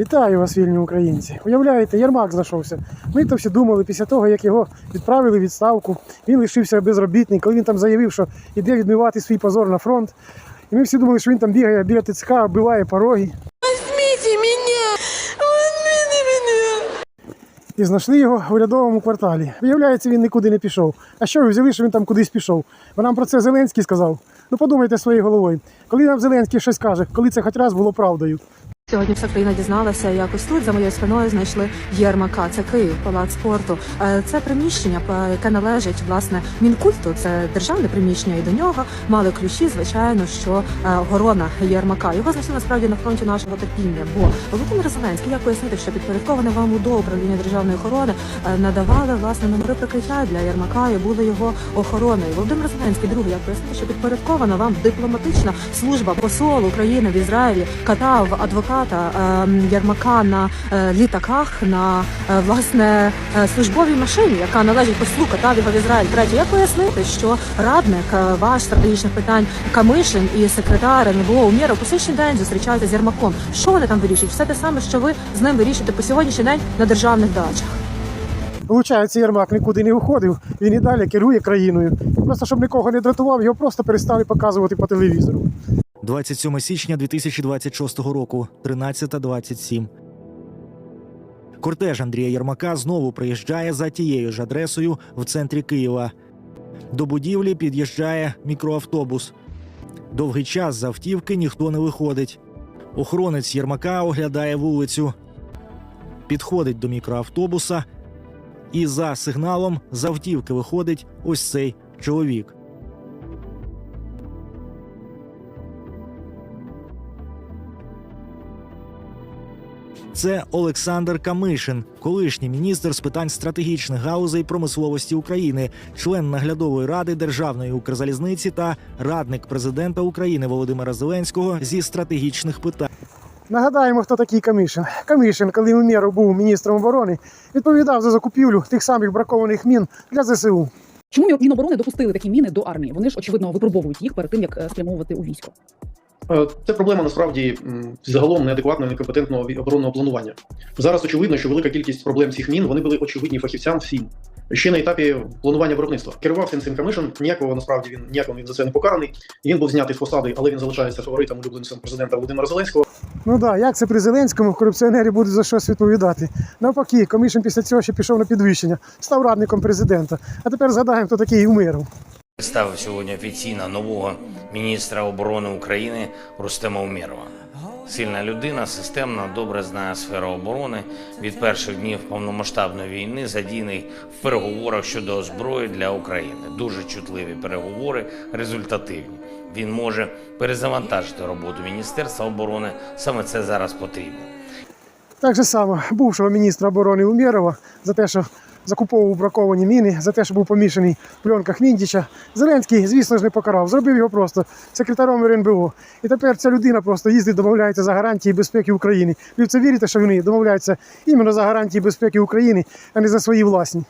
Вітаю вас, вільні українці. Уявляєте, Єрмак знайшовся. Ми то всі думали після того, як його відправили в відставку. Він лишився безробітний, коли він там заявив, що йде відмивати свій позор на фронт. І ми всі думали, що він там бігає біля ТЦК, вбиває пороги. Возьмите меня! Возьмите меня! І знайшли його в урядовому кварталі. Виявляється, він нікуди не пішов. А що ви взяли, що він там кудись пішов? Бо нам про це Зеленський сказав. Ну подумайте своєю головою. Коли нам Зеленський щось каже, коли це хоч раз було правдою. Сьогодні вся країна дізналася, як ось тут за моєю спиною знайшли Єрмака. Це Київ, палац спорту. Е, Це приміщення, е, яке належить власне мінкульту. Це державне приміщення, і до нього мали ключі. Звичайно, що е, охорона Єрмака. Його знайшли насправді на фронті нашого терпіння. Бо Володимир Зеленський, як пояснити, що підпорядковане вам УДО управління державної охорони е, надавали власне номери прикриття для Єрмака і були його охороною. Володимир Зеленський, друге, як пояснити, що підпорядкована вам дипломатична служба посол України в Ізраїлі катав адвоката е, Єрмака на е, літаках на е, власне е, службовій машині, яка належить послу катав його в Ізраїль. Третє, як пояснити, що радник ваш стратегічних питань Камишин і секретар НБО Умєров по сьогоднішній день зустрічаються з Єрмаком. Що вони там вирішують? Все те саме, що ви з ним вирішуєте по сьогоднішній день на державних дачах. Получається, Єрмак нікуди не виходив, він і далі керує країною. Просто щоб нікого не дратував, його просто перестали показувати по телевізору. 27 січня 2026 року, 13.27. Кортеж Андрія Єрмака знову приїжджає за тією ж адресою в центрі Києва. До будівлі під'їжджає мікроавтобус. Довгий час з автівки ніхто не виходить. Охоронець Єрмака оглядає вулицю, підходить до мікроавтобуса, і за сигналом з автівки виходить ось цей чоловік. Це Олександр Камишин, колишній міністр з питань стратегічних галузей промисловості України, член наглядової ради Державної Укрзалізниці та радник президента України Володимира Зеленського зі стратегічних питань. Нагадаємо, хто такий Камишин. Камишин, коли Умєров був міністром оборони, відповідав за закупівлю тих самих бракованих мін для ЗСУ. Чому Міноборони допустили такі міни до армії? Вони ж очевидно випробовують їх перед тим, як е, спрямовувати у військо. Е, Це проблема насправді загалом неадекватного некомпетентного оборонного планування. Зараз очевидно, що велика кількість проблем цих мін вони були очевидні фахівцям всім. Ще на етапі планування виробництва керував цим Камишин. Ніякого насправді він ніякого він за це не покараний. Він був знятий з посади, але він залишається фаворитом улюбленцем президента Володимира Зеленського. Ну так, да, як це при Зеленському корупціонери будуть за щось відповідати? Навпаки, Камишин після цього ще пішов на підвищення, став радником президента. А тепер згадаємо, хто такий Умєров. Представив сьогодні офіційно нового міністра оборони України Рустема Умєрова. Сильна людина, системна, добре знає сферу оборони. Від перших днів повномасштабної війни задійний в переговорах щодо озброї для України. Дуже чутливі переговори, результативні. Він може перезавантажити роботу Міністерства оборони. Саме це зараз потрібно. Так же само бувшого міністра оборони Умєрова за те, що закуповував браковані міни, за те, що був помішаний в пленках Міндіча. Зеленський, звісно ж, не покарав. Зробив його просто секретаром РНБО. І тепер ця людина просто їздить, домовляється за гарантії безпеки України. Ви в це вірите, що вони домовляються іменно за гарантії безпеки України, а не за свої власні.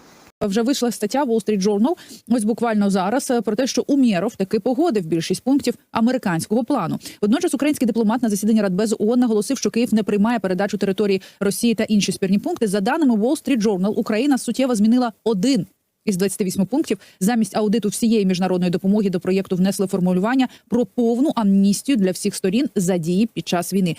Вже вийшла стаття Wall Street Journal, ось буквально зараз е, про те, що Умєров таки погодив більшість пунктів американського плану. Водночас український дипломат на засіданні Радбезу ООН наголосив, що Київ не приймає передачу території Росії та інші спірні пункти. За даними Wall Street Journal, Україна суттєво змінила один. Із 28 пунктів замість аудиту всієї міжнародної допомоги до проєкту внесли формулювання про повну амністію для всіх сторін за дії під час війни.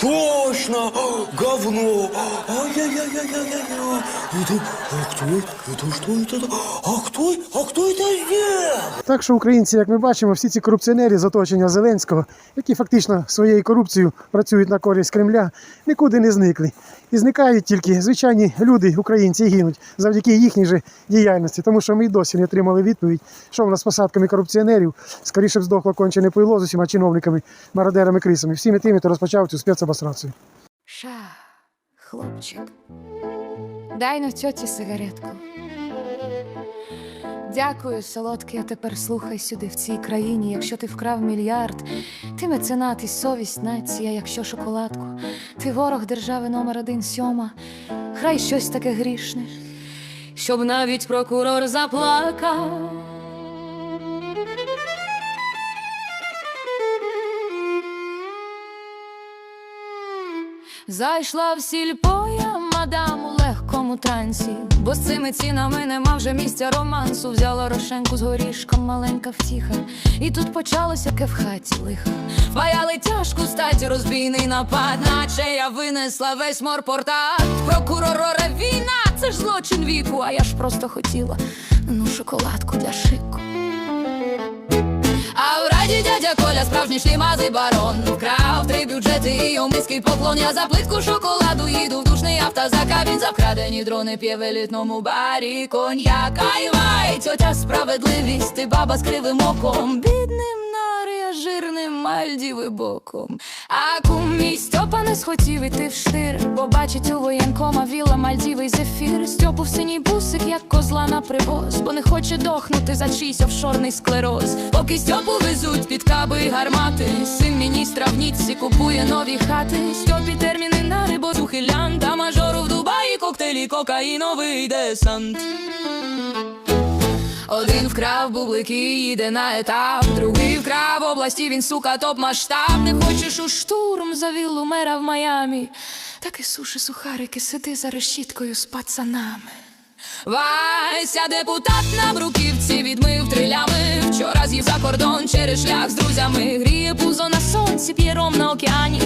Точно! Говно! Ай-яй-яй-яй-яй-яй! Это, а кто это? Это что это? А кто, а кто это сделал? Так що українці, як ми бачимо, всі ці корупціонери з оточення Зеленського, які фактично своєю корупцією працюють на користь Кремля, нікуди не зникли. І зникають тільки звичайні люди, українці, і гинуть завдяки їхній же діяльності. Тому що ми й досі не отримали відповідь, що в нас з посадками корупціонерів, скоріше б здохло кончене пойло з усіма чиновниками, мародерами, крисами, всіми тими, хто розпочав цю спецобострацію. Ша, хлопчик, дай на тьоті сигаретку. Дякую, солодкий, а тепер слухай сюди в цій країні. Якщо ти вкрав мільярд, ти меценат і совість нація, якщо шоколадку, ти ворог держави номер один сьома, хай щось таке грішне, щоб навіть прокурор заплакав. Зайшла в сільпо я, мадам, у легкому трансі, бо з цими цінами нема вже місця романсу. Взяла рошенку з горішком, маленька втіха, і тут почалося ке в хаті лиха. Впаяли тяжку статі, розбійний напад, наче я винесла весь морпортат. Прокурора війна, це ж злочин віку, а я ж просто хотіла ну шоколадку для шику. В раді дядя Коля справжній шлімазий барон. Вкрав три бюджети і омиський поклон. Я за плитку шоколаду їду в душний автозака він за вкрадені дрони п'є в елітному барі Коньяк, айвай, тьотя справедливість Ти баба з кривим оком. Бідним нарія жирним Мальдіви боком. А кум не схотів іти в штир Бо бачить у воєнкома віла Мальдіви зефір. Стьопу в синій бусик, як козла на привоз Бо не хоче дохнути за чийсь офшорний склероз. Поки Стьопу везуть під каби й гармати Син міністра в Ніцці купує нові хати. Стьопі терміни на рибо ухилян Та мажору в Дубаї коктейлі, кокаїновий десант один вкрав бублики, їде на етап, другий вкрав області, він сука, топ масштаб. Не хочеш у штурм за віллу мера в Майамі. Так і суши сухарики, сиди за решіткою з пацанами. Вася, депутат на бруківці відмив трилями. Вчора з'їв за кордон через шлях з друзями. Гріє пузо на сонці, п'єром на океані.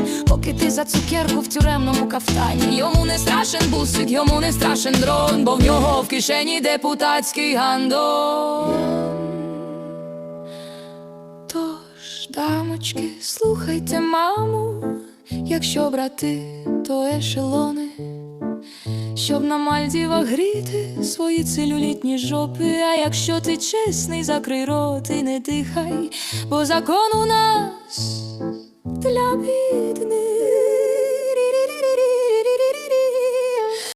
Поки ти за цукерку в тюремному кафтані. Йому не страшен бусик, йому не страшен дрон, бо в нього в кишені депутатський гандон. Тож, дамочки, слухайте, маму, якщо брати, то ешелони. Щоб на Мальдівах гріти свої целюлітні жопи. А якщо ти чесний, закрий рот і не дихай, бо закон у нас Тобто для бідних.